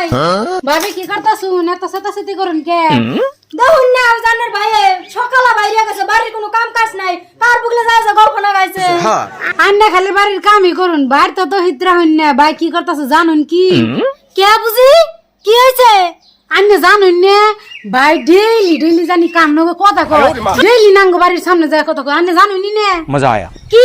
ভাই। হ্যাঁ? ভাবি কি করতাছুন? এত সাতাসাতি করুন কে? দেখুন না জানের ভাই সকালে বাইরে গেছে বাড়ির কোনো কাম কাজ নাই। কার বুকলে যায় যে গল্প না গাইছে। হ্যাঁ। আন্না খালি বাড়ির কামই করুন বাইর তো হিতরা হইন না। ভাই কি করতাছ জানুন কি? কে বুঝি? কি হয়েছে আন্না জানুন না? ভাই ডেইলি ডেইলি জানি কাম নগো কথা কয়। মজা আয়া। কি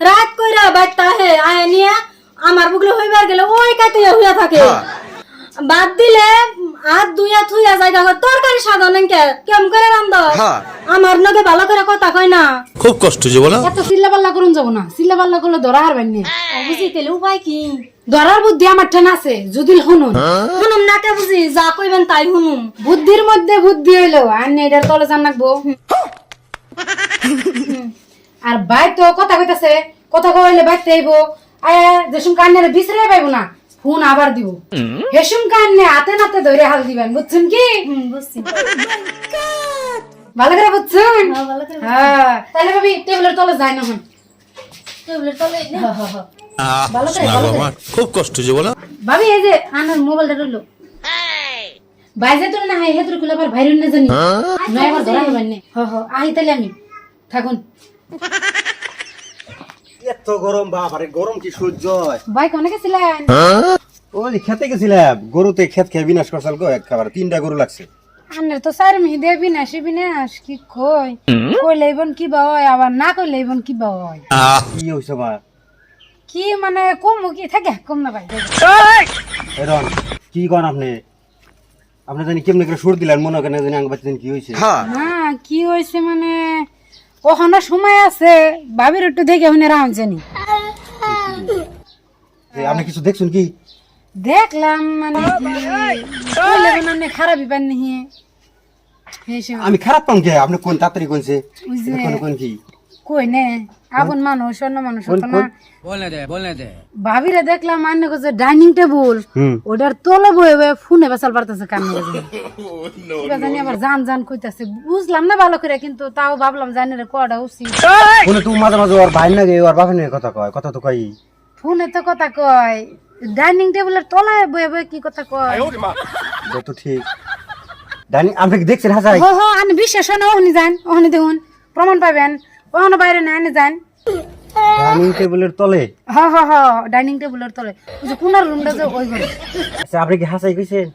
রাত কইরা বাইতা হে আয় নিয়া আমার বুগলে হইবার গেলে ওই কাতুয়া হইয়া থাকে। হ্যাঁ। বাদ দিলে আর দুইয়া থুইয়া যাই দেখো তরকারি সাধারণ কে কেম করে রান্ধ? হ্যাঁ। আমার নগে ভালো করে কথা কই না। খুব কষ্ট যে বলা। এত সিল্লা পাল্লা করুন যাব না সিল্লা পাল্লা করলে ধরা হারবেন না। বুঝি তেলে উপায় কি? ধরার বুদ্ধি আমার ঠেন আছে যদি শুনুন। হ্যাঁ। শুনুম না কে বুঝি যা কইবেন তাই শুনুম। বুদ্ধির মধ্যে বুদ্ধি হইল আর নেডার তলে জান রাখব। আর বাই তো কথা কইতেছে কথা কইলে বাইতে আইব। আয়া যেসুম কান্নারে বিছরে পাইব না ফোন আবার দিব। হেসুম কান্নে আতে নাতে ধরে হাল দিবেন বুঝছেন কি? Oh ভালো করে বুঝছেন? হ্যাঁ তাহলে ভাবি টেবিলের তলে যাই না হন টেবিলের তলে হ্যাঁ, হ্যাঁ, হ্যাঁ। ভালো করে খুব কষ্ট যে বলো। ভাবি এই যে আনার মোবাইলটা রইল বাইজে তো না হাই হেতুর কুলাবার ভাইরুন না জানি। নয় আমার ধরা হবেন না। হ হ আহি তাহলে আমি। থাকুন। এত গরম বাবারে গরম কি সহ্য হয়? বাইক অনেকে ছিলেন ওই খেতে গেছিলাম গরুতে খেত খেয়ে বিনাশ করছাল গো এক খাবার তিনটা গরু লাগছে। আনের তো স্যার মিহি দে বিনাশ বিনাশ কি কই কই লইবন কি বা হয় আবার না কই লইবন কি বা হয়? কি মানে কম কি? থাকে কম না ভাই। এরন কি কন আপনি? আপনি জানি কেমনে করে সুর দিলেন মনে করেন জানি আঙ্গ বাচ্চা কি হয়েছে না কি হয়েছে মানে? ওখানে সময় আছে? ভাবির একটু দেখে শুনে রাম জানি। আপনি কিছু দেখছেন কি? দেখলাম মানে আপনি খারাপই পান নিহি আমি খারাপ পাম কে? আপনি কোন তাড়াতাড়ি ওই কোন কোন কি? কই নে? আপন মানুষ অন্য মানুষ হতো না। ভাবিরে দেখলাম যে ডাইনিং টেবিল। ওটার তলে বয়ে বয়ে ফোনে বেসাল পারতেছে কান্নে বাজে জানি আবার জান জান কইতাছে। বুঝলাম না ভালো করে কিন্তু তাও ভাবলাম জানি রে কটা উচিত। কোনে তুই মাঝে মাঝে ওর ভাই নাকি ওর বাপের নিয়ে কথা কয় কথা তো কই ফোনে তো কথা কয়। ডাইনিং টেবিলের তলায় বয়ে বয়ে কি কথা কয়? তো ঠিক। আপনি কি দেখছেন হাসাই হ হ আমি বিশ্বাস হয় না ওখানে যান ওখানে দেখুন। প্রমাণ পাবেন ওখানে বাইরে না এনে যান। ডাইনিং টেবিলের তলে? হ হ হ ডাইনিং টেবিলের তলে। ওই যে কোনার রুমটা যে ওই ঘরে। আচ্ছা আপনি কি হাসাই কইছেন?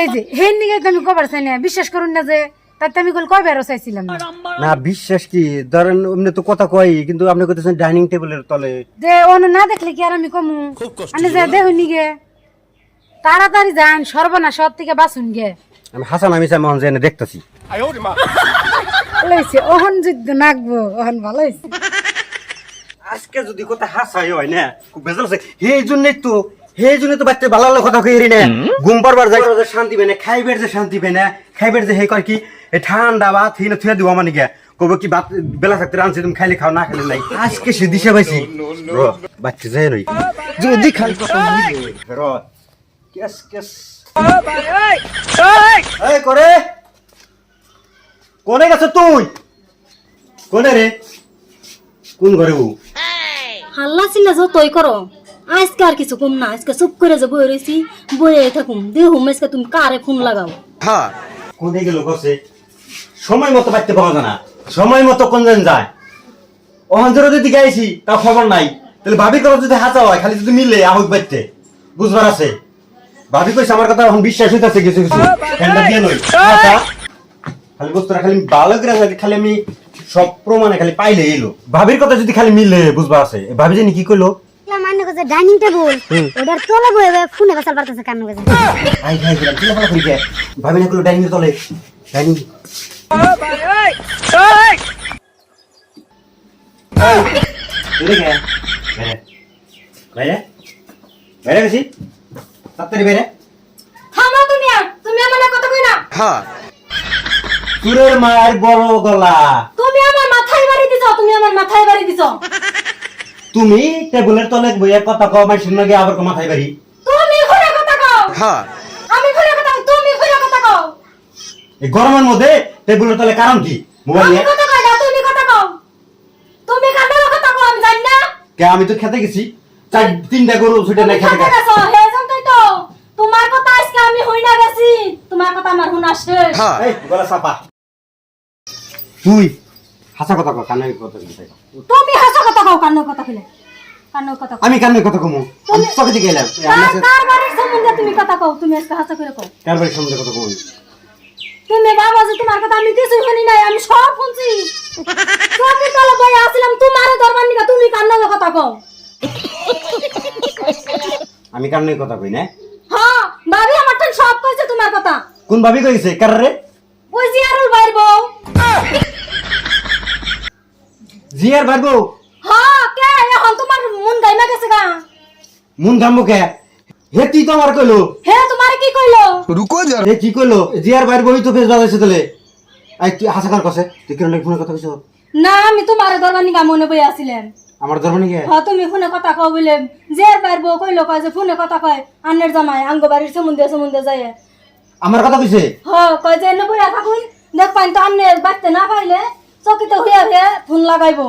এই যে হেন নিগে আমি কবার চাই না বিশ্বাস করুন না যে তাতে আমি কল কয়বার চাইছিলাম না। না বিশ্বাস কি? ধরেন এমনি তো কথা কই কিন্তু আপনি কইতেছেন ডাইনিং টেবিলের তলে। যে অন্য না দেখলে কি আর আমি কমু? খুব কষ্ট আমি যে দেখুন নিগে। তাড়াতাড়ি যান সর্বনাশ সব থেকে বাঁচুন গে। আমি হাসান আমি চাই মোহন জেনে দেখতেছি। লইছে ওহন যুদ্ধ নাকবো ওহন ভালো হয়েছে আজকে যদি কথা হাসাই হয় না খুব বেজাল আছে। সেই জন্যই তো সেই জন্য তো বাচ্চা ভালো ভালো কথা কই না। ঘুম পারবার যাই যে শান্তি পেনে খাইবের যে শান্তি পেনে খাইবের যে হে কয় কি এই ঠান্ডা বা থিনে থুয়া দিব আমার নিকে কব কি বাত বেলা থাকতে রানছি তুমি খাইলে খাও না খাইলে নাই। আজকে সে দিশা পাইছি। বাচ্চা যায় নই যদি খালি কথা কেস কেস। এই করে। কোনে গেছ তুই? কোনে রে? কোন ঘরে ও হাল্লা চিল্লা যতই করো আজকে আর কিছু কম না আজকে চুপ করে যে বই রয়েছি বইয়ে থাকুম দেখুম আজকে তুমি কারে ফোন লাগাও। হ্যাঁ কোনে গেল বসে সময় মতো পাইতে পাওয়া যায় না সময় মতো কোন জন যায়। অহঞ্জর যদি গাইছি তা খবর নাই। তাহলে ভাবি করো যদি হাতা হয় খালি যদি মিলে আহুক বাড়তে বুঝবার আছে। ভাবি কইছে আমার কথা এখন বিশ্বাস হইতাছে কিছু কিছু। ফ্যানটা দিয়ে নই। আচ্ছা। খালি বস্তুটা খালি ভালো করে আছে, খালি আমি সব প্রমাণে খালি পাইলে এলো ভাবির কথা যদি খালি মিলে বুঝবা আছে ভাবি জানি কি কইলো? মানে ডাইনিং টেবিল। ওটার তলে বয়ে বয়ে ফোনে বেসাল পারতেছে কান্ন বাজে আই কি ভালো করি ভাবি না কইলো ডাইনিং তলে? ডাইনিং। বেরে গে বেরে বেরে বেরে গেছি? তাড়াতাড়ি বেরে থামা তুমি আর চুরের মায়ের বড় গলা? তুমি আমার মাথায় বাড়ি দিছো তুমি আমার মাথায় বাড়ি দিছো। তুমি টেবিলের তলে বইয়া কথা কও মাইসির নাকি আবার কো মাথায় বাড়ি। তুমি ঘুরে কথা কও। হ্যাঁ আমি ঘুরে কথা তুমি ঘুরে কথা কও। এই গরমের মধ্যে টেবিলের তলে কারণ কি? মোবাইল নিয়ে কথা কই না তুমি কথা কও। তুমি কান্দার কথা কও আমি জানি না। কে আমি তো খেতে গেছি। চার তিনটা গরু ছুটে নাই খেতে গেছে। তো। তোমার কথা আজকে আমি হই না গেছি। তোমার কথা আমার হুনা শেষ। এই গলা চাপা। তুই হাসা কথা কও কানে কথা কই তুমি হাসো কথা কও কান্নার কথা কইলে। কান্নার কথা কও। আমি কানে কথা কমু। আমি চকে দিকে এলাম। কার বাড়ির সম্বন্ধে তুমি কথা কও তুমি আজকে হাসা করে কও। কার বাড়ির সম্বন্ধে কথা কমু। তুমি বাবা যে তোমার কথা আমি কিছুই শুনি নাই আমি সব শুনছি। চোখের তলে বই আসলাম তোমার দরবার নিকা তুমি কান্নার কথা কও? আমি কানে কথা কই না? হ্যাঁ ভাবি আমার ঠান সব কইছে তোমার কথা। কোন ভাবি কইছে? কার রে? জিয়ার বাড়বো হ্যাঁ কে? এখন তোমার মন গাইমা গেছে গা। মুন ঘামবো কে? হে তুই তো আমার কইলো? হে তোমার কি কইলো? রুকো যা হে কি কইলো? জিয়ার বাড়বো তো ফেস বাজাইছে তোলে আই তুই হাসা কার কসে। তুই কেন ফোনে কথা কইছ? না আমি তোমার দরবার নিকা মনে বই আসিলেন আমার ধর্ম কে? হ্যাঁ তুমি ফোনে কথা কও বলে বাইর বউ কইলো কয় যে ফোনে কথা কয় আন্নের জামাই আঙ্গ বাড়ির সম্বন্ধে সম্বন্ধে যায় আমার কথা কইছে? হ্যাঁ কয় যে এনে বইয়া থাকুন দেখ পাইন তো আন্নে বাড়তে না পাইলে চকিতে হইয়া হইয়া ফোন লাগাইবো।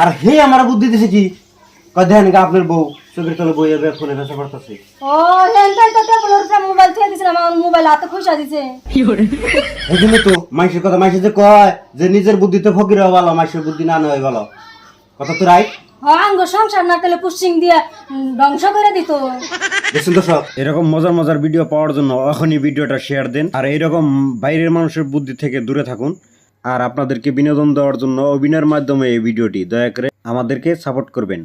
আর হে আমার বুদ্ধি দিছে কি? কয় দেখেন গা আপনার বউ চোখের তলে বই বে ফোনে ভাষা করতেছে। ও হেনটাই তো টেবলের উপরে মোবাইল থুয়ে দিছিলাম আমার মোবাইল হাতে খুশা দিছে। এই জন্য তো মাইসের কথা মাইসে যে কয় যে নিজের বুদ্ধিতে ফকির হওয়া ভালো মাইসের বুদ্ধি না নয় ভালো। কথা তো রাইট হ্যাঁ আঙ্গ সংসার না তাহলে পুষ্টিং দিয়ে ধ্বংস করে দিত। দেখছেন দর্শক? এরকম মজার মজার ভিডিও পাওয়ার জন্য এখনই ভিডিওটা শেয়ার দেন। আর এরকম বাইরের মানুষের বুদ্ধি থেকে দূরে থাকুন। আর আপনাদেরকে বিনোদন দেওয়ার জন্য অভিনয়ের মাধ্যমে এই ভিডিওটি দয়া করে আমাদেরকে সাপোর্ট করবেন।